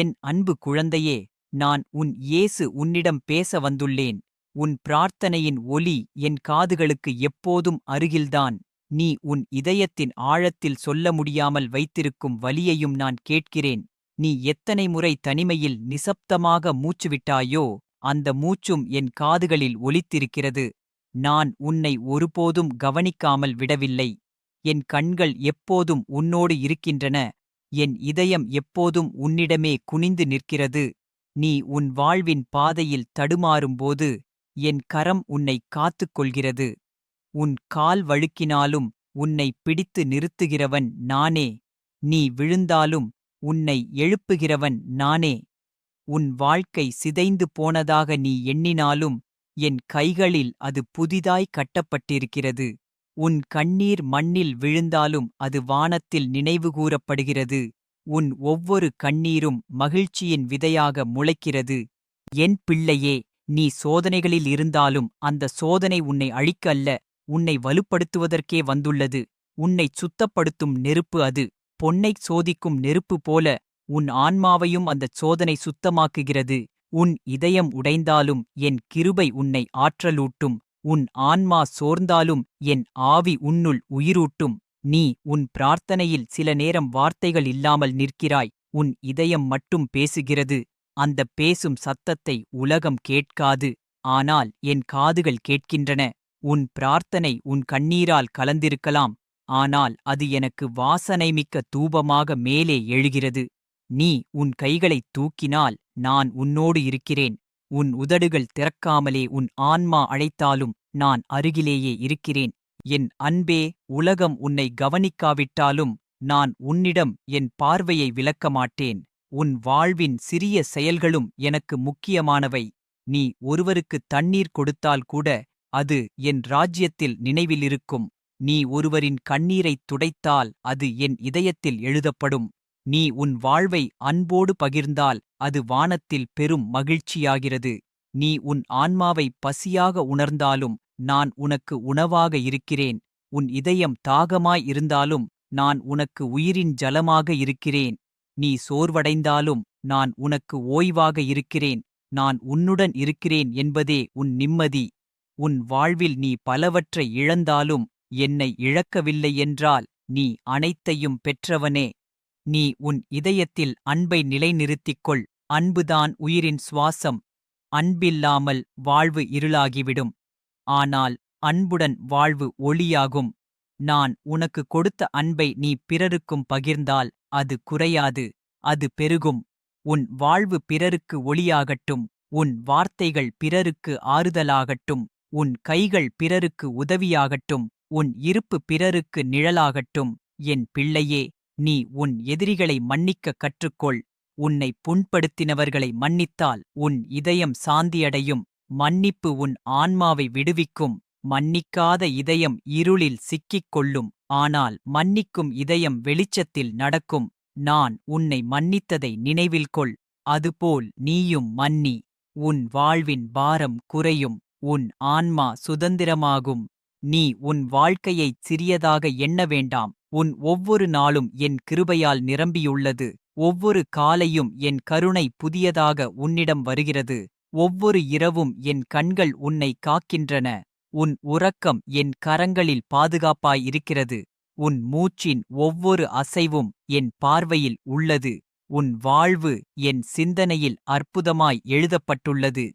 என் அன்பு குழந்தையே நான் உன் இயேசு உன்னிடம் பேச வந்துள்ளேன். உன் பிரார்த்தனையின் ஒலி என் காதுகளுக்கு எப்போதும் அருகில்தான். நீ உன் இதயத்தின் ஆழத்தில் சொல்ல முடியாமல் வைத்திருக்கும் வலியையும் நான் கேட்கிறேன். நீ எத்தனை முறை தனிமையில் நிசப்தமாக மூச்சுவிட்டாயோ அந்த மூச்சும் என் காதுகளில் ஒலித்திருக்கிறது. நான் உன்னை ஒருபோதும் கவனிக்காமல் விடவில்லை. என் கண்கள் எப்போதும் உன்னோடு இருக்கின்றன. என் இதயம் எப்போதும் உன்னிடமே குனிந்து நிற்கிறது. நீ உன் வாழ்வின் பாதையில் தடுமாறும்போது என் கரம் உன்னை காத்துக் கொள்கிறது உன் கால் வழுக்கினாலும் உன்னை பிடித்து நிறுத்துகிறவன் நானே. நீ விழுந்தாலும் உன்னை எழுப்புகிறவன் நானே. உன் வாழ்க்கை சிதைந்து போனதாக நீ எண்ணினாலும் என் கைகளில் அது புதிதாய் கட்டப்பட்டிருக்கிறது. உன் கண்ணீர் மண்ணில் விழுந்தாலும் அது வானத்தில் நினைவுகூரப்படுகிறது உன் ஒவ்வொரு கண்ணீரும் மகிழ்ச்சியின் விதையாக முளைக்கிறது. என் பிள்ளையே நீ சோதனைகளில் இருந்தாலும் அந்த சோதனை உன்னை அழிக்க அல்ல உன்னை வலுப்படுத்துவதற்கே வந்துள்ளது. உன்னைச் சுத்தப்படுத்தும் நெருப்பு அது. பொன்னைச் சோதிக்கும் நெருப்பு போல உன் ஆன்மாவையும் அந்தச் சோதனை சுத்தமாக்குகிறது. உன் இதயம் உடைந்தாலும் என் கிருபை உன்னை ஆற்றலூட்டும். உன் ஆன்மா சோர்ந்தாலும் என் ஆவி உன்னுள் உயிரூட்டும். நீ உன் பிரார்த்தனையில் சில நேரம் வார்த்தைகள் இல்லாமல் நிற்கிறாய். உன் இதயம் மட்டும் பேசுகிறது. அந்தப் பேசும் சத்தத்தை உலகம் கேட்காது. ஆனால் என் காதுகள் கேட்கின்றன. உன் பிரார்த்தனை உன் கண்ணீரால் கலந்திருக்கலாம். ஆனால் அது எனக்கு வாசனைமிக்க தூபமாக மேலே எழுகிறது. நீ உன் கைகளைத் தூக்கினால் நான் உன்னோடு இருக்கிறேன். உன் உதடுகள் திறக்காமலே உன் ஆன்மா அழைத்தாலும் நான் அருகிலேயே இருக்கிறேன். என் அன்பே உலகம் உன்னை கவனிக்காவிட்டாலும் நான் உன்னிடம் என் பார்வையை விலக்க மாட்டேன் உன் வாழ்வின் சிறிய செயல்களும் எனக்கு முக்கியமானவை. நீ ஒருவருக்கு தண்ணீர் கொடுத்தால் கூட அது என் ராஜ்யத்தில் நினைவிலிருக்கும். நீ ஒருவரின் கண்ணீரைத் துடைத்தால் அது என் இதயத்தில் எழுதப்படும். நீ உன் வாழ்வை அன்போடு பகிர்ந்தால் அது வானத்தில் பெரும் மகிழ்ச்சியாகிறது. நீ உன் ஆன்மாவை பசியாக உணர்ந்தாலும் நான் உனக்கு உணவாக இருக்கிறேன். உன் இதயம் தாகமாய் இருந்தாலும் நான் உனக்கு உயிரின் ஜலமாக இருக்கிறேன். நீ சோர்வடைந்தாலும் நான் உனக்கு ஓய்வாக இருக்கிறேன். நான் உன்னுடன் இருக்கிறேன் என்பதே உன் நிம்மதி. உன் வாழ்வில் நீ பலவற்றை இழந்தாலும் என்னை இழக்கவில்லை என்றால் நீ அனைத்தையும் பெற்றவனே. நீ உன் இதயத்தில் அன்பை நிலைநிறுத்திக்கொள் அன்புதான் உயிரின் சுவாசம் அன்பில்லாமல் வாழ்வு இருளாகிவிடும். ஆனால் அன்புடன் வாழ்வு ஒளியாகும். நான் உனக்கு கொடுத்த அன்பை நீ பிறருக்கும் பகிர்ந்தால் அது குறையாது அது பெருகும். உன் வாழ்வு பிறருக்கு ஒளியாகட்டும் உன் வார்த்தைகள் பிறருக்கு ஆறுதலாகட்டும் உன் கைகள் பிறருக்கு உதவியாகட்டும் உன் இருப்பு பிறருக்கு நிழலாகட்டும். என் பிள்ளையே நீ உன் எதிரிகளை மன்னிக்க கற்றுக்கொள். உன்னை புண்படுத்தினவர்களை மன்னித்தால் உன் இதயம் சாந்தியடையும். மன்னிப்பு உன் ஆன்மாவை விடுவிக்கும். மன்னிக்காத இதயம் இருளில் சிக்கிக் கொள்ளும். ஆனால் மன்னிக்கும் இதயம் வெளிச்சத்தில் நடக்கும். நான் உன்னை மன்னித்ததை நினைவில் கொள். அதுபோல் நீயும் மன்னி. உன் வாழ்வின் பாரம் குறையும். உன் ஆன்மா சுதந்திரமாகும். நீ உன் வாழ்க்கையைச் சிறியதாக எண்ண வேண்டாம். உன் ஒவ்வொரு நாளும் என் கிருபையால் நிரம்பியுள்ளது. ஒவ்வொரு காலையும் என் கருணை புதியதாக உன்னிடம் வருகிறது. ஒவ்வொரு இரவும் என் கண்கள் உன்னை காக்கின்றன. உன் உறக்கம் என் கரங்களில் பாதுகாப்பாய் இருக்கிறது உன் மூச்சின் ஒவ்வொரு அசைவும் என் பார்வையில் உள்ளது. உன் வாழ்வு என் சிந்தனையில் அற்புதமாய் எழுதப்பட்டுள்ளது.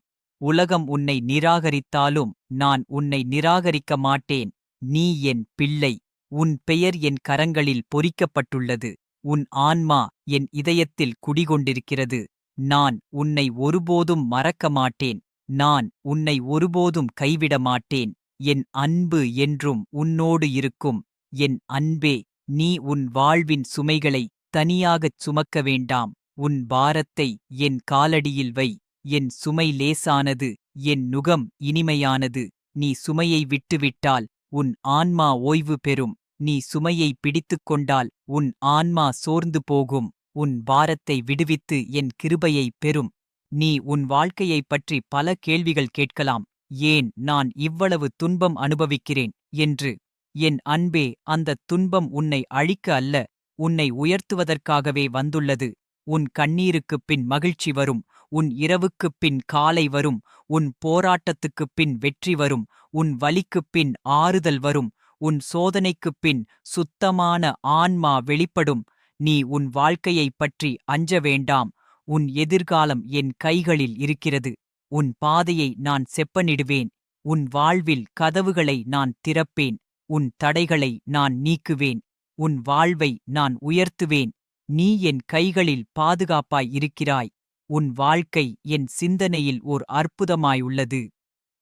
உலகம் உன்னை நிராகரித்தாலும் நான் உன்னை நிராகரிக்க மாட்டேன். நீ என் பிள்ளை. உன் பெயர் என் கரங்களில் பொறிக்கப்பட்டுள்ளது. உன் ஆன்மா என் இதயத்தில் குடிகொண்டிருக்கிறது. நான் உன்னை ஒருபோதும் மறக்க மாட்டேன் நான் உன்னை ஒருபோதும் கைவிட மாட்டேன் என் அன்பு என்றும் உன்னோடு இருக்கும். என் அன்பே நீ உன் வாழ்வின் சுமைகளை தனியாகச் சுமக்க வேண்டாம். உன் பாரத்தை என் காலடியில் வை. என் சுமை லேசானது என் நுகம் இனிமையானது. நீ சுமையை விட்டுவிட்டால் உன் ஆன்மா ஓய்வு பெறும். நீ சுமையை பிடித்துக் கொண்டால் உன் ஆன்மா சோர்ந்து போகும். உன் பாரத்தை விடுவித்து என் கிருபையை பெறும். நீ உன் வாழ்க்கையைப் பற்றி பல கேள்விகள் கேட்கலாம். ஏன் நான் இவ்வளவு துன்பம் அனுபவிக்கிறேன்? என்று. என் அன்பே அந்தத் துன்பம் உன்னை அழிக்க அல்ல உன்னை உயர்த்துவதற்காகவே வந்துள்ளது. உன் கண்ணீருக்குப் பின் மகிழ்ச்சி வரும். உன் இரவுக்குப் பின் காலை வரும். உன் போராட்டத்துக்குப் பின் வெற்றி வரும். உன் வலிக்குப் பின் ஆறுதல் வரும் உன் சோதனைக்குப் பின் சுத்தமான ஆன்மா வெளிப்படும். நீ உன் வாழ்க்கையைப் பற்றி அஞ்ச வேண்டாம். உன் எதிர்காலம் என் கைகளில் இருக்கிறது. உன் பாதையை நான் செப்பனிடுவேன். உன் வாழ்வில் கதவுகளை நான் திறப்பேன். உன் தடைகளை நான் நீக்குவேன். உன் வாழ்வை நான் உயர்த்துவேன். நீ என் கைகளில் பாதுகாப்பாய் இருக்கிறாய். உன் வாழ்க்கை என் சிந்தனையில் ஓர் அற்புதமாயுள்ளது.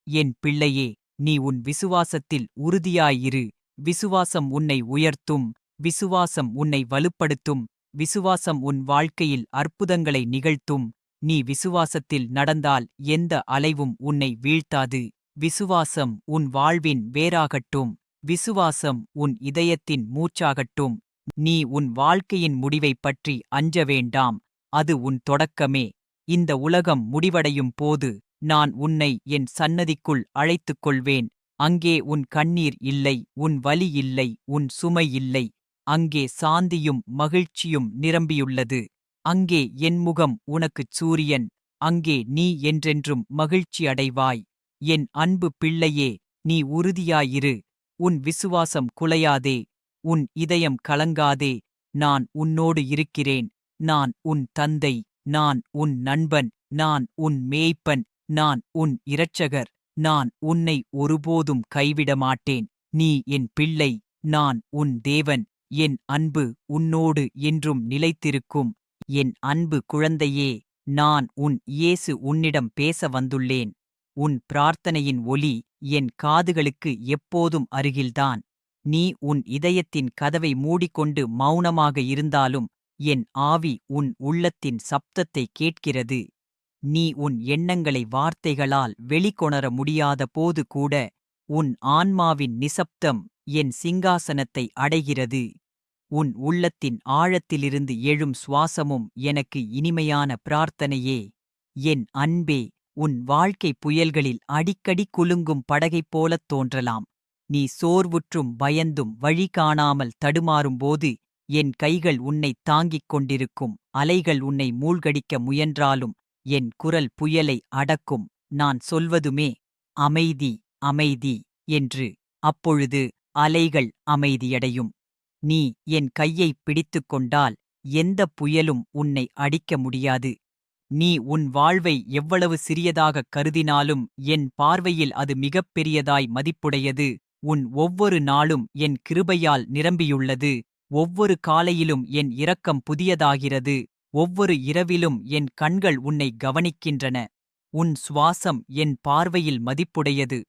என் பிள்ளையே நீ உன் விசுவாசத்தில் உறுதியாயிரு. விசுவாசம் உன்னை உயர்த்தும். விசுவாசம் உன்னை வலுப்படுத்தும். விசுவாசம் உன் வாழ்க்கையில் அற்புதங்களை நிகழ்த்தும். நீ விசுவாசத்தில் நடந்தால் எந்த அலைவும் உன்னை வீழ்த்தாது. விசுவாசம் உன் வாழ்வின் வேறாகட்டும். விசுவாசம் உன் இதயத்தின் மூச்சாகட்டும். நீ உன் வாழ்க்கையின் முடிவைப் பற்றி அஞ்ச வேண்டாம். அது உன் தொடக்கமே. இந்த உலகம் முடிவடையும் போது நான் உன்னை என் சன்னதிக்குள் அழைத்துக் கொள்வேன் அங்கே உன் கண்ணீர் இல்லை உன் வலி இல்லை உன் சுமை இல்லை. அங்கே சாந்தியும் மகிழ்ச்சியும் நிரம்பியுள்ளது. அங்கே என் முகம் உனக்குச் சூரியன். அங்கே நீ என்றென்றும் மகிழ்ச்சி அடைவாய். என் அன்பு பிள்ளையே நீ உறுதியாயிரு. உன் விசுவாசம் குலையாதே. உன் இதயம் கலங்காதே. நான் உன்னோடு இருக்கிறேன். நான் உன் தந்தை. நான் உன் நண்பன். நான் உன் மேய்ப்பன். நான் உன் இரட்சகர் நான் உன்னை ஒருபோதும் கைவிட மாட்டேன் நீ என் பிள்ளை நான் உன் தேவன் என் அன்பு உன்னோடு என்றும் நிலைத்திருக்கும். என் அன்பு குழந்தையே நான் உன் இயேசு உன்னிடம் பேச வந்துள்ளேன். உன் பிரார்த்தனையின் ஒலி என் காதுகளுக்கு எப்போதும் அருகில்தான். நீ உன் இதயத்தின் கதவை மூடிக்கொண்டு மௌனமாக இருந்தாலும் என் ஆவி உன் உள்ளத்தின் சப்தத்தை கேட்கிறது. நீ உன் எண்ணங்களை வார்த்தைகளால் வெளிக்கொணர முடியாத போது கூட உன் ஆன்மாவின் நிசப்தம் என் சிங்காசனத்தை அடைகிறது. உன் உள்ளத்தின் ஆழத்திலிருந்து எழும் சுவாசமும் எனக்கு இனிமையான பிரார்த்தனையே. என் அன்பே உன் வாழ்க்கை புயல்களில் அடிக்கடி குலுங்கும் படகைப் போலத் தோன்றலாம். நீ சோர்வுற்றும் பயந்தும் வழி காணாமல் தடுமாறும்போது என் கைகள் உன்னை தாங்கிக் கொண்டிருக்கும் அலைகள் உன்னை மூழ்கடிக்க முயன்றாலும் என் குரல் புயலை அடக்கும். நான் சொல்வதுமே அமைதி அமைதி என்று. அப்பொழுது அலைகள் அமைதியடையும். நீ என் கையை பிடித்துக் கொண்டால் எந்த புயலும் உன்னை அடிக்க முடியாது. நீ உன் வாழ்வை எவ்வளவு சிறியதாகக் கருதினாலும் என் பார்வையில் அது மிகப் பெரியதாய் மதிப்புடையது. உன் ஒவ்வொரு நாளும் என் கிருபையால் நிரம்பியுள்ளது. ஒவ்வொரு காலையிலும் என் இரக்கம் புதியதாகிறது. ஒவ்வொரு இரவிலும் என் கண்கள் உன்னை கவனிக்கின்றன. உன் சுவாசம் என் பார்வையில் மதிப்புடையது.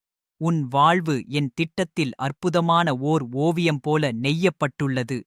உன் வாழ்வு என் திட்டத்தில் அற்புதமான ஓர் ஓவியம் போல நெய்யப்பட்டுள்ளது.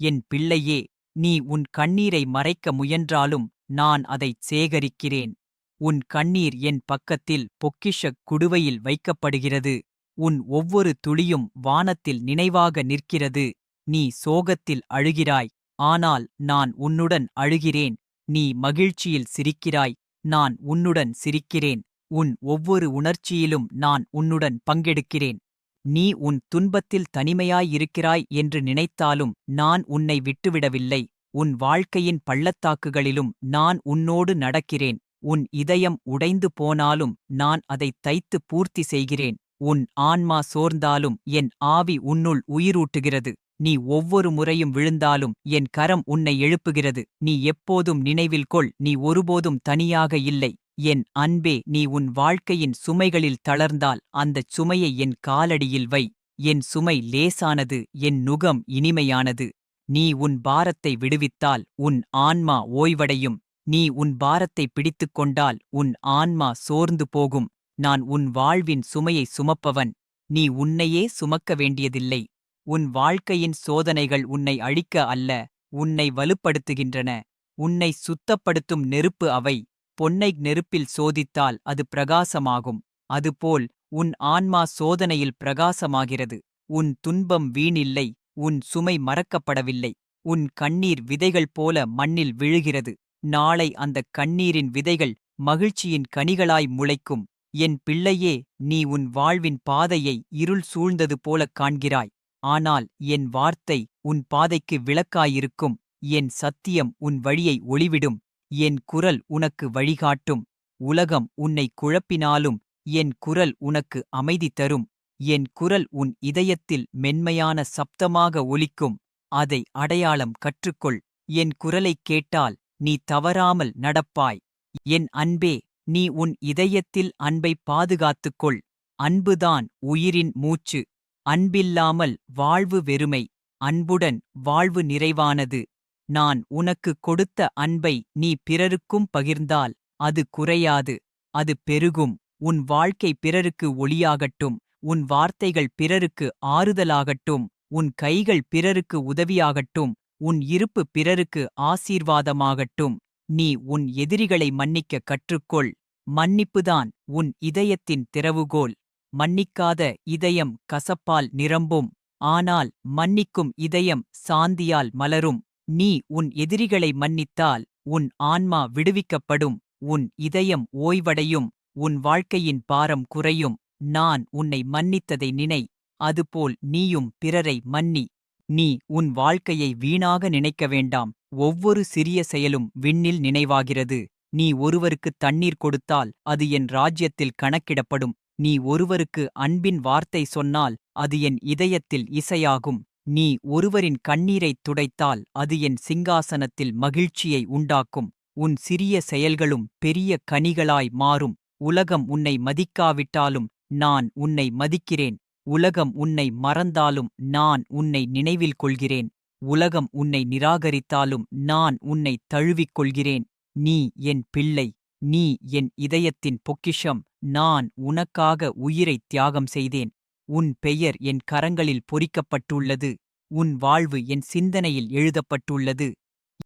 என் பிள்ளையே நீ உன் கண்ணீரை மறைக்க முயன்றாலும் நான் அதைச் சேகரிக்கிறேன். உன் கண்ணீர் என் பக்கத்தில் பொக்கிஷக் குடுவையில் வைக்கப்படுகிறது. உன் ஒவ்வொரு துளியும் வானத்தில் நினைவாக நிற்கிறது. நீ சோகத்தில் அழுகிறாய். ஆனால் நான் உன்னுடன் அழுகிறேன். நீ மகிழ்ச்சியில் சிரிக்கிறாய். நான் உன்னுடன் சிரிக்கிறேன். உன் ஒவ்வொரு உணர்ச்சியிலும் நான் உன்னுடன் பங்கெடுக்கிறேன். நீ உன் துன்பத்தில் தனிமையாயிருக்கிறாய் என்று நினைத்தாலும் நான் உன்னை விட்டுவிடவில்லை. உன் வாழ்க்கையின் பள்ளத்தாக்குகளிலும் நான் உன்னோடு நடக்கிறேன். உன் இதயம் உடைந்து போனாலும் நான் அதைத் தைத்து பூர்த்தி செய்கிறேன். உன் ஆன்மா சோர்ந்தாலும் என் ஆவி உன்னுள் உயிரூட்டுகிறது. நீ ஒவ்வொரு முறையும் விழுந்தாலும் என் கரம் உன்னை எழுப்புகிறது. நீ எப்போதும் நினைவில் கொள் நீ ஒருபோதும் தனியாக இல்லை. என் அன்பே நீ உன் வாழ்க்கையின் சுமைகளில் தளர்ந்தால் அந்தச் சுமையை என் காலடியில் வை. என் சுமை லேசானது என் நுகம் இனிமையானது. நீ உன் பாரத்தை விடுவித்தால் உன் ஆன்மா ஓய்வடையும். நீ உன் பாரத்தை பிடித்துக் கொண்டால் உன் ஆன்மா சோர்ந்து போகும். நான் உன் வாழ்வின் சுமையை சுமப்பவன். நீ உன்னையே சுமக்க வேண்டியதில்லை. உன் வாழ்க்கையின் சோதனைகள் உன்னை அழிக்க அல்ல உன்னை வலுப்படுத்துகின்றன. உன்னை சுத்தப்படுத்தும் நெருப்பு அவை. பொன்னை நெருப்பில் சோதித்தால் அது பிரகாசமாகும். அதுபோல் உன் ஆன்மா சோதனையில் பிரகாசமாகிறது. உன் துன்பம் வீணில்லை உன் சுமை மறக்கப்படவில்லை. உன் கண்ணீர் விதைகள் போல மண்ணில் விழுகிறது. நாளை அந்தக் கண்ணீரின் விதைகள் மகிழ்ச்சியின் கனிகளாய் முளைக்கும். என் பிள்ளையே நீ உன் வாழ்வின் பாதையை இருள் சூழ்ந்தது போலக் காண்கிறாய். ஆனால் என் வார்த்தை உன் பாதைக்கு விளக்காயிருக்கும் என் சத்தியம் உன் வழியை ஒளிவிடும் என் குரல் உனக்கு வழிகாட்டும் உலகம் உன்னை குழப்பினாலும் என் குரல் உனக்கு அமைதி தரும் என் குரல் உன் இதயத்தில் மென்மையான சப்தமாக ஒலிக்கும் அதை அடையாளம் கற்றுக்கொள் என் குரலைக் கேட்டால் நீ தவறாமல் நடப்பாய் என் அன்பே நீ உன் இதயத்தில் அன்பை பாதுகாத்துக்கொள் அன்புதான் உயிரின் மூச்சு. அன்பில்லாமல் வாழ்வு வெறுமை அன்புடன் வாழ்வு நிறைவானது. நான் உனக்கு கொடுத்த அன்பை நீ பிறருக்கும் பகிர்ந்தால் அது குறையாது அது பெருகும். உன் வாழ்க்கை பிறருக்கு ஒளியாகட்டும் உன் வார்த்தைகள் பிறருக்கு ஆறுதலாகட்டும் உன் கைகள் பிறருக்கு உதவியாகட்டும் உன் இருப்பு பிறருக்கு ஆசீர்வாதமாகட்டும். நீ உன் எதிரிகளை மன்னிக்க கற்றுக்கொள் மன்னிப்புதான் உன் இதயத்தின் திறவுகோல். மன்னிக்காத இதயம் கசப்பால் நிரம்பும் ஆனால் மன்னிக்கும் இதயம் சாந்தியால் மலரும். நீ உன் எதிரிகளை மன்னித்தால் உன் ஆன்மா விடுவிக்கப்படும் உன் இதயம் ஓய்வடையும் உன் வாழ்க்கையின் பாரம் குறையும். நான் உன்னை மன்னித்ததை நினை அதுபோல் நீயும் பிறரை மன்னி. நீ உன் வாழ்க்கையை வீணாக நினைக்க வேண்டாம். ஒவ்வொரு சிறிய செயலும் விண்ணில் நினைவாகிறது. நீ ஒருவருக்கு தண்ணீர் கொடுத்தால் அது என் ராஜ்யத்தில் கணக்கிடப்படும். நீ ஒருவருக்கு அன்பின் வார்த்தை சொன்னால் அது என் இதயத்தில் இசையாகும். நீ ஒருவரின் கண்ணீரைத் துடைத்தால் அது என் சிங்காசனத்தில் மகிழ்ச்சியை உண்டாக்கும். உன் சிறிய செயல்களும் பெரிய கனிகளாய் மாறும். உலகம் உன்னை மதிக்காவிட்டாலும் நான் உன்னை மதிக்கிறேன். உலகம் உன்னை மறந்தாலும் நான் உன்னை நினைவில் கொள்கிறேன். உலகம் உன்னை நிராகரித்தாலும் நான் உன்னை தழுவிக் கொள்கிறேன். நீ என் பிள்ளை. நீ என் இதயத்தின் பொக்கிஷம். நான் உனக்காக உயிரைத் தியாகம் செய்தேன். உன் பெயர் என் கரங்களில் பொறிக்கப்பட்டுள்ளது. உன் வாழ்வு என் சிந்தனையில் எழுதப்பட்டுள்ளது.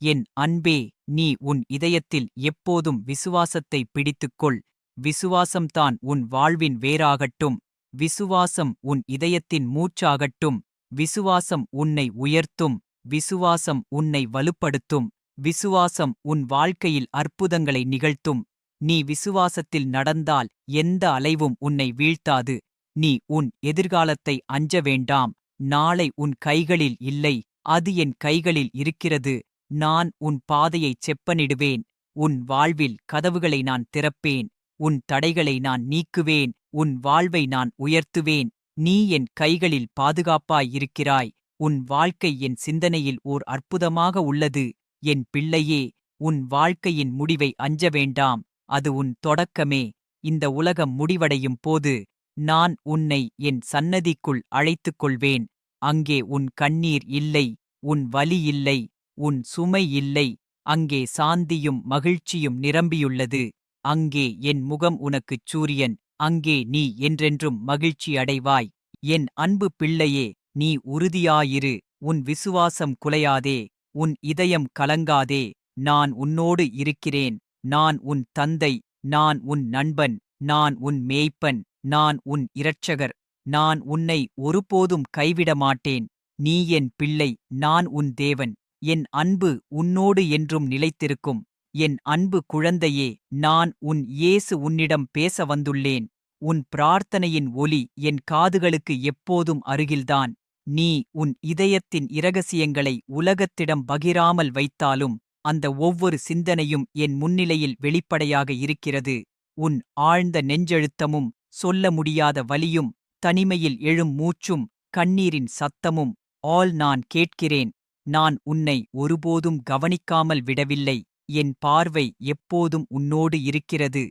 என் அன்பே நீ உன் இதயத்தில் எப்போதும் விசுவாசத்தை பிடித்துக்கொள். விசுவாசம்தான் உன் வாழ்வின் வேறாகட்டும். விசுவாசம் உன் இதயத்தின் மூச்சாகட்டும். விசுவாசம் உன்னை உயர்த்தும். விசுவாசம் உன்னை வலுப்படுத்தும். விசுவாசம் உன் வாழ்க்கையில் அற்புதங்களை நிகழ்த்தும். நீ விசுவாசத்தில் நடந்தால் எந்த அலைவும் உன்னை வீழ்த்தாது. நீ உன் எதிர்காலத்தை அஞ்ச வேண்டாம். நாளை உன் கைகளில் இல்லை. அது என் கைகளில் இருக்கிறது. நான் உன் பாதையைச் செப்பனிடுவேன். உன் வாழ்வில் கதவுகளை நான் திறப்பேன். உன் தடைகளை நான் நீக்குவேன். உன் வாழ்வை நான் உயர்த்துவேன். நீ என் கைகளில் பாதுகாப்பாயிருக்கிறாய் உன் வாழ்க்கை என் சிந்தனையில் ஓர் அற்புதமாக உள்ளது. என் பிள்ளையே உன் வாழ்க்கையின் முடிவை அஞ்ச வேண்டாம். அது உன் தொடக்கமே. இந்த உலகம் முடிவடையும் போது நான் உன்னை என் சன்னதிக்குள் அழைத்துக் கொள்வேன் அங்கே உன் கண்ணீர் இல்லை உன் வலி இல்லை உன் சுமை இல்லை. அங்கே சாந்தியும் மகிழ்ச்சியும் நிரம்பியுள்ளது. அங்கே என் முகம் உனக்குச் சூரியன் அங்கே நீ என்றென்றும் மகிழ்ச்சி அடைவாய். என் அன்பு பிள்ளையே நீ உறுதியாயிரு உன் விசுவாசம் குலையாதே உன் இதயம் கலங்காதே நான் உன்னோடு இருக்கிறேன். நான் உன் தந்தை நான் உன் நண்பன் நான் உன் மேய்ப்பன் நான் உன் இரட்சகர் நான் உன்னை ஒருபோதும் கைவிட மாட்டேன் நீ என் பிள்ளை நான் உன் தேவன். என் அன்பு உன்னோடு என்றும் நிலைத்திருக்கும். என் அன்பு குழந்தையே நான் உன் இயேசு உன்னிடம் பேச வந்துள்ளேன். உன் பிரார்த்தனையின் ஒலி என் காதுகளுக்கு எப்போதும் அருகில்தான். நீ உன் இதயத்தின் இரகசியங்களை உலகத்திடம் பகிராமல் வைத்தாலும் அந்த ஒவ்வொரு சிந்தனையும் என் முன்னிலையில் வெளிப்படையாக இருக்கிறது. உன் ஆழ்ந்த நெஞ்செழுத்தமும் சொல்ல முடியாத வலியும் தனிமையில் எழும் மூச்சும் கண்ணீரின் சத்தமும் ஆல் நான் கேட்கிறேன். நான் உன்னை ஒருபோதும் கவனிக்காமல் விடவில்லை. என் பார்வை எப்போதும் உன்னோடு இருக்கிறது.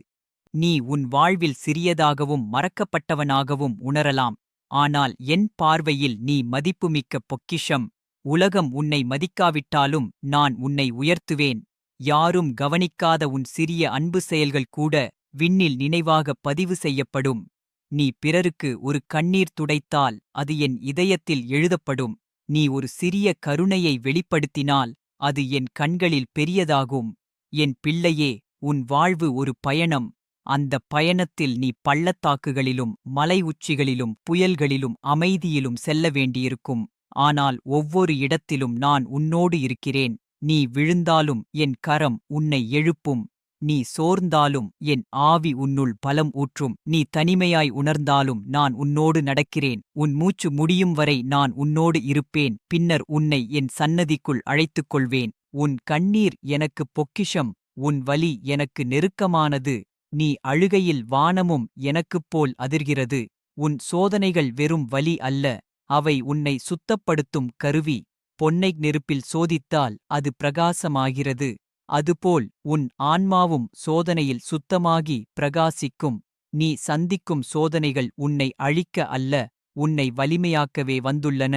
நீ உன் வாழ்வில் சிறியதாகவும் மறக்கப்பட்டவனாகவும் உணரலாம். ஆனால் என் பார்வையில் நீ மதிப்புமிக்க பொக்கிஷம். உலகம் உன்னை மதிக்காவிட்டாலும் நான் உன்னை உயர்த்துவேன். யாரும் கவனிக்காத உன் சிறிய அன்பு செயல்கள் கூட விண்ணில் நினைவாக பதிவு செய்யப்படும். நீ பிறருக்கு ஒரு கண்ணீர் துடைத்தால் அது என் இதயத்தில் எழுதப்படும். நீ ஒரு சிறிய கருணையை வெளிப்படுத்தினால் அது என் கண்களில் பெரியதாகும். என் பிள்ளையே உன் வாழ்வு ஒரு பயணம். அந்த பயணத்தில் நீ பள்ளத்தாக்குகளிலும் மலை உச்சிகளிலும் புயல்களிலும் அமைதியிலும் செல்ல வேண்டியிருக்கும். ஆனால் ஒவ்வொரு இடத்திலும் நான் உன்னோடு இருக்கிறேன். நீ விழுந்தாலும் என் கரம் உன்னை எழுப்பும். நீ சோர்ந்தாலும் என் ஆவி உன்னுள் பலம் ஊற்றும். நீ தனிமையாய் உணர்ந்தாலும் நான் உன்னோடு நடக்கிறேன். உன் மூச்சு முடியும் வரை நான் உன்னோடு இருப்பேன். பின்னர் உன்னை என் சன்னதிக்குள் அழைத்துக் கொள்வேன் உன் கண்ணீர் எனக்கு பொக்கிஷம். உன் வலி எனக்கு நெருக்கமானது. நீ அழுகையில் வானமும் எனக்குப் போல் அதிர்கிறது. உன் சோதனைகள் வெறும் வலி அல்ல. அவை உன்னை சுத்தப்படுத்தும் கருவி. பொன்னை நெருப்பில் சோதித்தால் அது பிரகாசமாகிறது. அதுபோல் உன் ஆன்மாவும் சோதனையில் சுத்தமாகி பிரகாசிக்கும். நீ சந்திக்கும் சோதனைகள் உன்னை அழிக்க அல்ல உன்னை வலிமையாக்கவே வந்துள்ளன.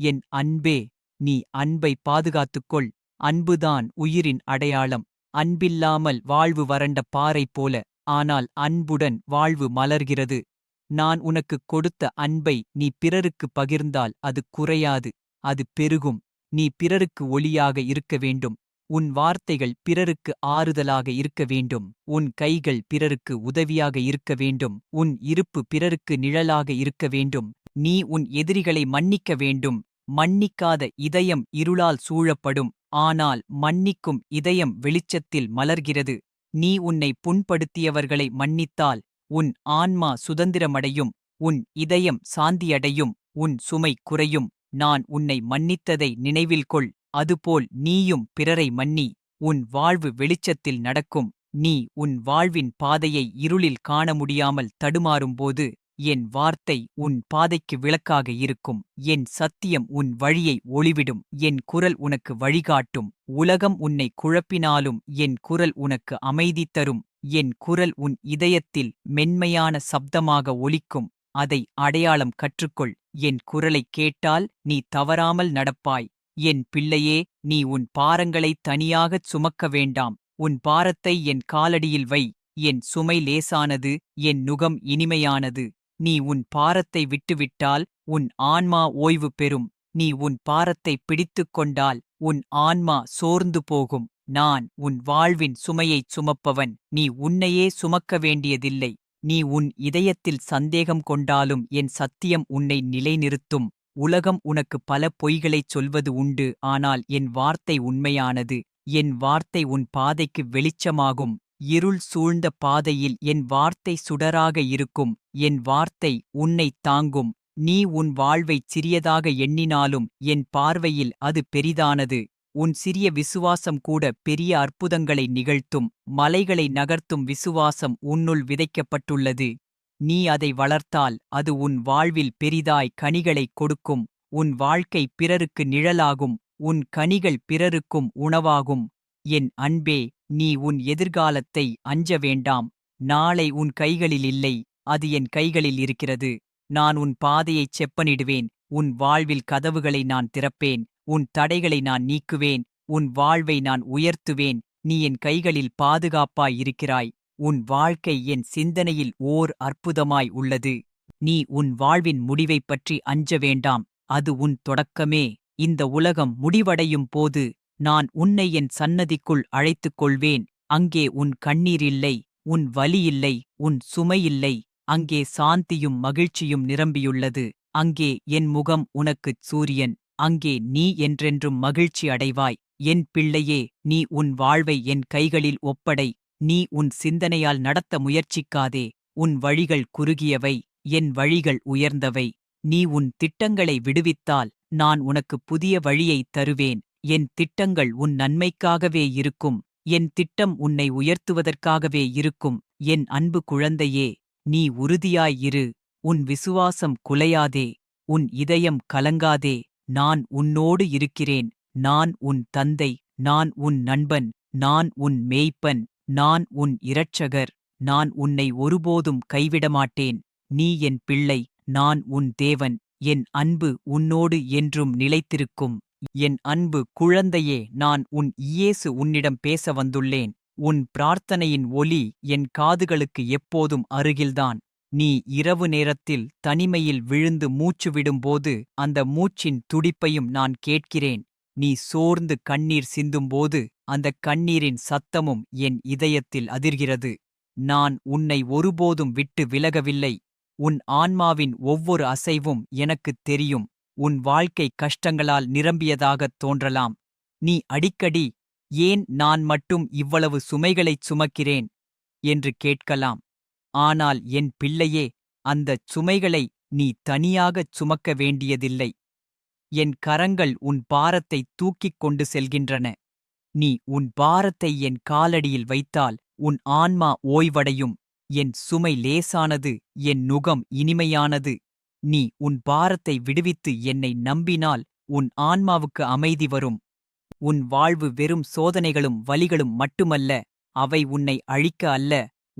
என் அன்பே நீ அன்பை பாதுகாத்துக்கொள். அன்புதான் உயிரின் அடையாளம். அன்பில்லாமல் வாழ்வு வறண்ட பாறை போல ஆனால் அன்புடன் வாழ்வு மலர்கிறது. நான் உனக்குக் கொடுத்த அன்பை நீ பிறருக்கு பகிர்ந்தால் அது குறையாது அது பெருகும். நீ பிறருக்கு ஒளியாக இருக்க வேண்டும். உன் வார்த்தைகள் பிறருக்கு ஆறுதலாக இருக்க வேண்டும். உன் கைகள் பிறருக்கு உதவியாக இருக்க வேண்டும். உன் இருப்பு பிறருக்கு நிழலாக இருக்க வேண்டும். நீ உன் எதிரிகளை மன்னிக்க வேண்டும். மன்னிக்காத இதயம் இருளால் சூழப்படும். ஆனால் மன்னிக்கும் இதயம் வெளிச்சத்தில் மலர்கிறது. நீ உன்னை புண்படுத்தியவர்களை மன்னித்தால் உன் ஆன்மா சுதந்திரமடையும் உன் இதயம் சாந்தியடையும் உன் சுமை குறையும். நான் உன்னை மன்னித்ததை நினைவில் கொள். அதுபோல் நீயும் பிறரை மன்னி. உன் வாழ்வு வெளிச்சத்தில் நடக்கும். நீ உன் வாழ்வின் பாதையை இருளில் காண முடியாமல் தடுமாறும்போது என் வார்த்தை உன் பாதைக்கு விளக்காக இருக்கும். என் சத்தியம் உன் வழியை ஒளிவிடும். என் குரல் உனக்கு வழிகாட்டும். உலகம் உன்னை குழப்பினாலும் என் குரல் உனக்கு அமைதி தரும். என் குரல் உன் இதயத்தில் மென்மையான சப்தமாக ஒலிக்கும். அதை அடையாளம் கற்றுக்கொள். என் குரலைக் கேட்டால் நீ தவறாமல் நடப்பாய். என் பிள்ளையே நீ உன் பாரங்களை தனியாகச் சுமக்க வேண்டாம். உன் பாரத்தை என் காலடியில் வை. என் சுமை லேசானது என் நுகம் இனிமையானது. நீ உன் பாரத்தை விட்டுவிட்டால் உன் ஆன்மா ஓய்வு பெறும். நீ உன் பாரத்தை பிடித்துக் கொண்டால் உன் ஆன்மா சோர்ந்து போகும். நான் உன் வாழ்வின் சுமையைச் சுமப்பவன். நீ உன்னையே சுமக்க வேண்டியதில்லை. நீ உன் இதயத்தில் சந்தேகம் கொண்டாலும் என் சத்தியம் உன்னை நிலைநிறுத்தும். உலகம் உனக்கு பல பொய்களைச் சொல்வது உண்டு. ஆனால் என் வார்த்தை உண்மையானது. என் வார்த்தை உன் பாதைக்கு வெளிச்சமாகும். இருள் சூழ்ந்த பாதையில் என் வார்த்தை சுடராக இருக்கும். என் வார்த்தை உன்னைத் தாங்கும். நீ உன் வாழ்வைச் சிறியதாக எண்ணினாலும் என் பார்வையில் அது பெரிதானது. உன் சிறிய விசுவாசம் கூட பெரிய அற்புதங்களை நிகழ்த்தும் மலைகளை நகர்த்தும் விசுவாசம் உன்னுள் விதைக்கப்பட்டுள்ளது. நீ அதை வளர்த்தால் அது உன் வாழ்வில் பெரிதாய் கனிகளைக் கொடுக்கும் உன் வாழ்க்கை பிறருக்கு நிழலாகும் உன் கனிகள் பிறருக்கும் உணவாகும். என் அன்பே நீ உன் எதிர்காலத்தை அஞ்ச வேண்டாம். நாளை உன் கைகளில் இல்லை அது என் கைகளில் இருக்கிறது. நான் உன் பாதையைச் செப்பனிடுவேன் உன் வாழ்வில் கதவுகளை நான் திறப்பேன். உன் தடைகளை நான் நீக்குவேன் உன் வாழ்வை நான் உயர்த்துவேன் நீ என் கைகளில் பாதுகாப்பாய் இருக்கிறாய். உன் வாழ்க்கை என் சிந்தனையில் ஓர் அற்புதமாய் உள்ளது. நீ உன் வாழ்வின் முடிவைப் பற்றி அஞ்ச வேண்டாம் அது உன் தொடக்கமே. இந்த உலகம் முடிவடையும் போது நான் உன்னை என் சன்னதிக்குள் அழைத்துக் கொள்வேன். அங்கே உன் கண்ணீர் இல்லை உன் வலி இல்லை உன் சுமையில்லை அங்கே சாந்தியும் மகிழ்ச்சியும் நிரம்பியுள்ளது. அங்கே என் முகம் உனக்குச் சூரியன். அங்கே நீ என்றென்றும் மகிழ்ச்சி அடைவாய். என் பிள்ளையே நீ உன் வாழ்வை என் கைகளில் ஒப்படை. நீ உன் சிந்தனையால் நடத்த முயற்சிக்காதே. உன் வழிகள் குறுகியவை என் வழிகள் உயர்ந்தவை. நீ உன் திட்டங்களை விடுவித்தால் நான் உனக்கு புதிய வழியைத் தருவேன். என் திட்டங்கள் உன் நன்மைக்காகவே இருக்கும். என் திட்டம் உன்னை உயர்த்துவதற்காகவே இருக்கும். என் அன்பு குழந்தையே நீ உறுதியாய் இரு. உன் விசுவாசம் குலையாதே. உன் இதயம் கலங்காதே. நான் உன்னோடு இருக்கிறேன். நான் உன் தந்தை. நான் உன் நண்பன். நான் உன் மேய்ப்பன். நான் உன் இரட்சகர். நான் உன்னை ஒருபோதும் கைவிடமாட்டேன். நீ என் பிள்ளை. நான் உன் தேவன். என் அன்பு உன்னோடு என்றும் நிலைத்திருக்கும். என் அன்பு குழந்தையே நான் உன் இயேசு உன்னிடம் பேச வந்துள்ளேன். உன் பிரார்த்தனையின் ஒலி என் காதுகளுக்கு எப்போதும் அருகில்தான். நீ இரவு நேரத்தில் தனிமையில் விழுந்து மூச்சு விடும்போது அந்த மூச்சின் துடிப்பையும் நான் கேட்கிறேன். நீ சோர்ந்து கண்ணீர் சிந்தும்போது அந்தக் கண்ணீரின் சத்தமும் என் இதயத்தில் அதிர்கிறது. நான் உன்னை ஒருபோதும் விட்டு விலகவில்லை. உன் ஆன்மாவின் ஒவ்வொரு அசைவும் எனக்குத் தெரியும். உன் வாழ்க்கை கஷ்டங்களால் நிரம்பியதாகத் தோன்றலாம். நீ அடிக்கடி ஏன் நான் மட்டும் இவ்வளவு சுமைகளைச் சுமக்கிறேன்? என்று கேட்கலாம். ஆனால் என் பிள்ளையே அந்தச் சுமைகளை நீ தனியாகச் சுமக்க வேண்டியதில்லை. என் கரங்கள் உன் பாரத்தை தூக்கிக் கொண்டு செல்கின்றன. நீ உன் பாரத்தை என் காலடியில் வைத்தால் உன் ஆன்மா ஓய்வடையும். என் சுமை லேசானது என் நுகம் இனிமையானது. நீ உன் பாரத்தை விடுவித்து என்னை நம்பினால் உன் ஆன்மாவுக்கு அமைதி வரும். உன் வாழ்வு வெறும் சோதனைகளும் வலிகளும் மட்டுமல்ல அவை உன்னை அழிக்க அல்ல.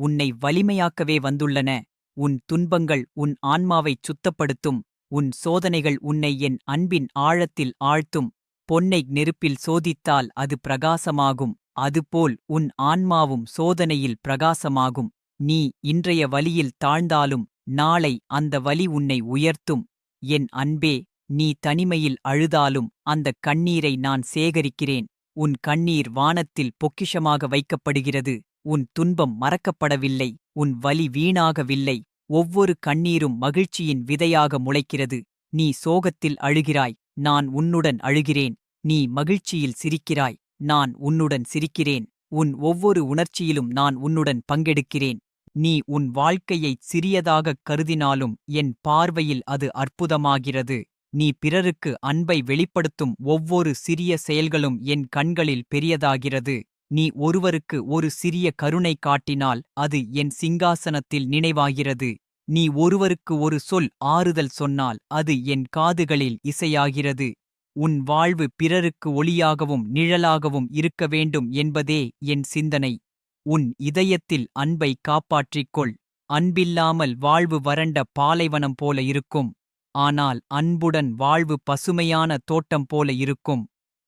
உன்னை வலிமையாக்கவே வந்துள்ளன. உன் துன்பங்கள் உன் ஆன்மாவைச் சுத்தப்படுத்தும். உன் சோதனைகள் உன்னை என் அன்பின் ஆழத்தில் ஆழ்த்தும். பொன்னை நெருப்பில் சோதித்தால் அது பிரகாசமாகும். அதுபோல் உன் ஆன்மாவும் சோதனையில் பிரகாசமாகும். நீ இன்றைய வலியில் தாழ்ந்தாலும் நாளை அந்த வலி உன்னை உயர்த்தும். என் அன்பே நீ தனிமையில் அழுதாலும் அந்தக் கண்ணீரை நான் சேகரிக்கிறேன். உன் கண்ணீர் வானத்தில் பொக்கிஷமாக வைக்கப்படுகிறது. உன் துன்பம் மறக்கப்படவில்லை உன் வலி வீணாகவில்லை ஒவ்வொரு கண்ணீரும் மகிழ்ச்சியின் விதையாக முளைக்கிறது. நீ சோகத்தில் அழுகிறாய் நான் உன்னுடன் அழுகிறேன். நீ மகிழ்ச்சியில் சிரிக்கிறாய் நான் உன்னுடன் சிரிக்கிறேன். உன் ஒவ்வொரு உணர்ச்சியிலும் நான் உன்னுடன் பங்கெடுக்கிறேன். நீ உன் வாழ்க்கையைச் சிறியதாகக் கருதினாலும் என் பார்வையில் அது அற்புதமாகிறது. நீ பிறருக்கு அன்பை வெளிப்படுத்தும் ஒவ்வொரு சிறிய செயல்களும் என் கண்களில் பெரியதாகிறது. நீ ஒருவருக்கு ஒரு சிறிய கருணை காட்டினால் அது என் சிங்காசனத்தில் நினைவாகிறது. நீ ஒருவருக்கு ஒரு சொல் ஆறுதல் சொன்னால் அது என் காதுகளில் இசையாகிறது. உன் வாழ்வு பிறருக்கு ஒளியாகவும் நிழலாகவும் இருக்க வேண்டும் என்பதே என் சிந்தனை. உன் இதயத்தில் அன்பை காப்பாற்றிக் கொள் அன்பில்லாமல் வாழ்வு வறண்ட பாலைவனம் போல இருக்கும். ஆனால் அன்புடன் வாழ்வு பசுமையான தோட்டம் போல இருக்கும்.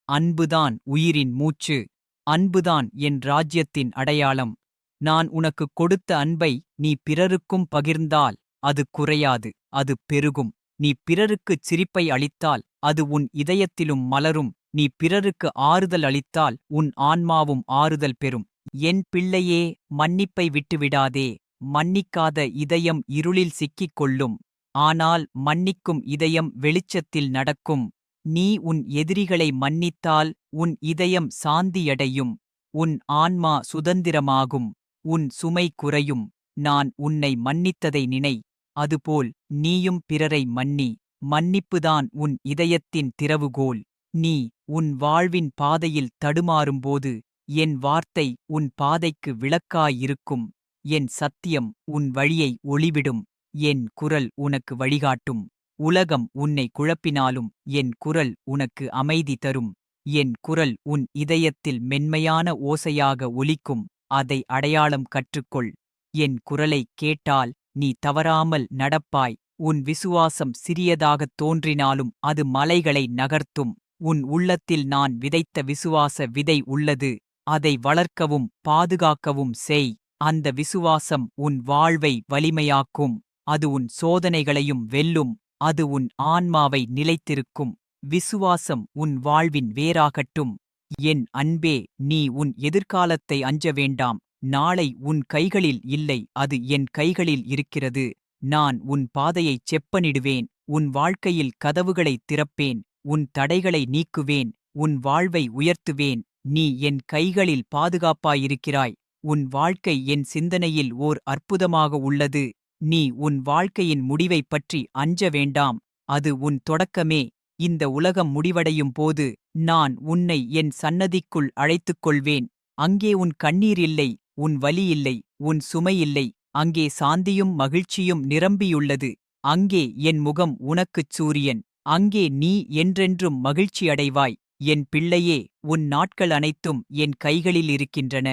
அன்புதான் உயிரின் மூச்சு. அன்புதான் என் ராஜ்யத்தின் அடையாளம். நான் உனக்குக் கொடுத்த அன்பை நீ பிறருக்கும் பகிர்ந்தால் அது குறையாது அது பெருகும். நீ பிறருக்குச் சிரிப்பை அளித்தால் அது உன் இதயத்திலும் மலரும். நீ பிறருக்கு ஆறுதல் அளித்தால் உன் ஆன்மாவும் ஆறுதல் பெறும். என் பிள்ளையே மன்னிப்பை விட்டுவிடாதே. மன்னிக்காத இதயம் இருளில் சிக்கிக் கொள்ளும். ஆனால் மன்னிக்கும் இதயம் வெளிச்சத்தில் நடக்கும். நீ உன் எதிரிகளை மன்னித்தால் உன் இதயம் சாந்தியடையும். உன் ஆன்மா சுதந்திரமாகும். உன் சுமை குறையும். நான் உன்னை மன்னித்ததை நினை. அதுபோல் நீயும் பிறரை மன்னி. மன்னிப்புதான் உன் இதயத்தின் திறவுகோல். நீ உன் வாழ்வின் பாதையில் தடுமாறும்போது என் வார்த்தை உன் பாதைக்கு விளக்காயிருக்கும். என் சத்தியம் உன் வழியை ஒளிவிடும். என் குரல் உனக்கு வழிகாட்டும். உலகம் உன்னை குழப்பினாலும் என் குரல் உனக்கு அமைதி தரும். என் குரல் உன் இதயத்தில் மென்மையான ஓசையாக ஒலிக்கும். அதை அடையாளம் கற்றுக்கொள். என் குரலைக் கேட்டால் நீ தவறாமல் நடப்பாய். உன் விசுவாசம் சிறியதாகத் தோன்றினாலும் அது மலைகளை நகர்த்தும். உன் உள்ளத்தில் நான் விதைத்த விசுவாச விதை உள்ளது. அதை வளர்க்கவும் பாதுகாக்கவும் செய். அந்த விசுவாசம் உன் வாழ்வை வலிமையாக்கும். அது உன் சோதனைகளையும் வெல்லும். அது உன் ஆன்மாவை நிலைத்திருக்கும். விசுவாசம் உன் வாழ்வின் வேறாகட்டும். என் அன்பே நீ உன் எதிர்காலத்தை அஞ்ச வேண்டாம். நாளை உன் கைகளில் இல்லை அது என் கைகளில் இருக்கிறது. நான் உன் பாதையைச் செப்பனிடுவேன் உன் வாழ்க்கையில் கதவுகளைத் திறப்பேன் உன் தடைகளை நீக்குவேன் உன் வாழ்வை உயர்த்துவேன். நீ என் கைகளில் பாதுகாப்பாயிருக்கிறாய். உன் வாழ்க்கை என் சிந்தனையில் ஓர் அற்புதமாக உள்ளது. நீ உன் வாழ்க்கையின் முடிவைப் பற்றி அஞ்ச வேண்டாம். அது உன் தொடக்கமே. இந்த உலகம் முடிவடையும் போது நான் உன்னை என் சன்னதிக்குள் அழைத்துக் கொள்வேன் அங்கே உன் கண்ணீர் இல்லை உன் வலி இல்லை உன் சுமை இல்லை. அங்கே சாந்தியும் மகிழ்ச்சியும் நிரம்பியுள்ளது. அங்கே என் முகம் உனக்குச் சூரியன். அங்கே நீ என்றென்றும் மகிழ்ச்சி அடைவாய். என் பிள்ளையே உன் நாட்கள் அனைத்தும் என் கைகளில் இருக்கின்றன.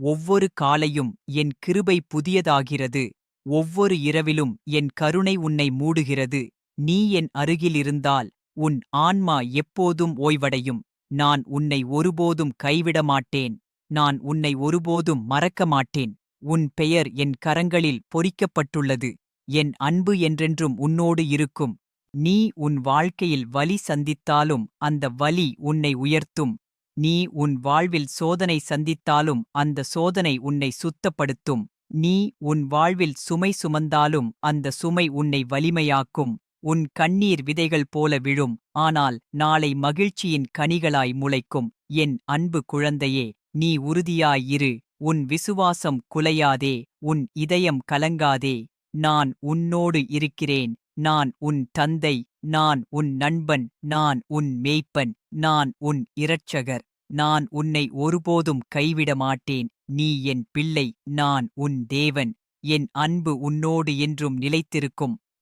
ஒவ்வொரு காலையும் என் கிருபை புதியதாகிறது. ஒவ்வொரு இரவிலும் என் கருணை உன்னை மூடுகிறது. நீ என் அருகிலிருந்தால் உன் ஆன்மா எப்போதும் ஓய்வடையும். நான் உன்னை ஒருபோதும் கைவிட மாட்டேன். நான் உன்னை ஒருபோதும் மறக்க மாட்டேன். உன் பெயர் என் கரங்களில் பொறிக்கப்பட்டுள்ளது. என் அன்பு என்றென்றும் உன்னோடு இருக்கும். நீ உன் வாழ்க்கையில் வலி சந்தித்தாலும் அந்த வலி உன்னை உயர்த்தும். நீ உன் வாழ்வில் சோதனை சந்தித்தாலும் அந்த சோதனை உன்னை சுத்தப்படுத்தும். நீ உன் வாழ்வில் சுமை சுமந்தாலும் அந்த சுமை உன்னை வலிமையாக்கும். உன் கண்ணீர் விதைகள் போல விழும். ஆனால் நாளை மகிழ்ச்சியின் கனிகளாய் முளைக்கும். என் அன்பு குழந்தையே நீ உறுதியாயிரு. உன் விசுவாசம் குலையாதே. உன் இதயம் கலங்காதே. நான் உன்னோடு இருக்கிறேன். நான் உன் தந்தை. நான் உன் நண்பன். நான் உன் மேய்ப்பன். நான் உன் இரட்சகர். நான் உன்னை ஒருபோதும் கைவிட மாட்டேன் நீ என் பிள்ளை நான் உன் தேவன். என் அன்பு உன்னோடு என்றும் நிலைத்திருக்கும்.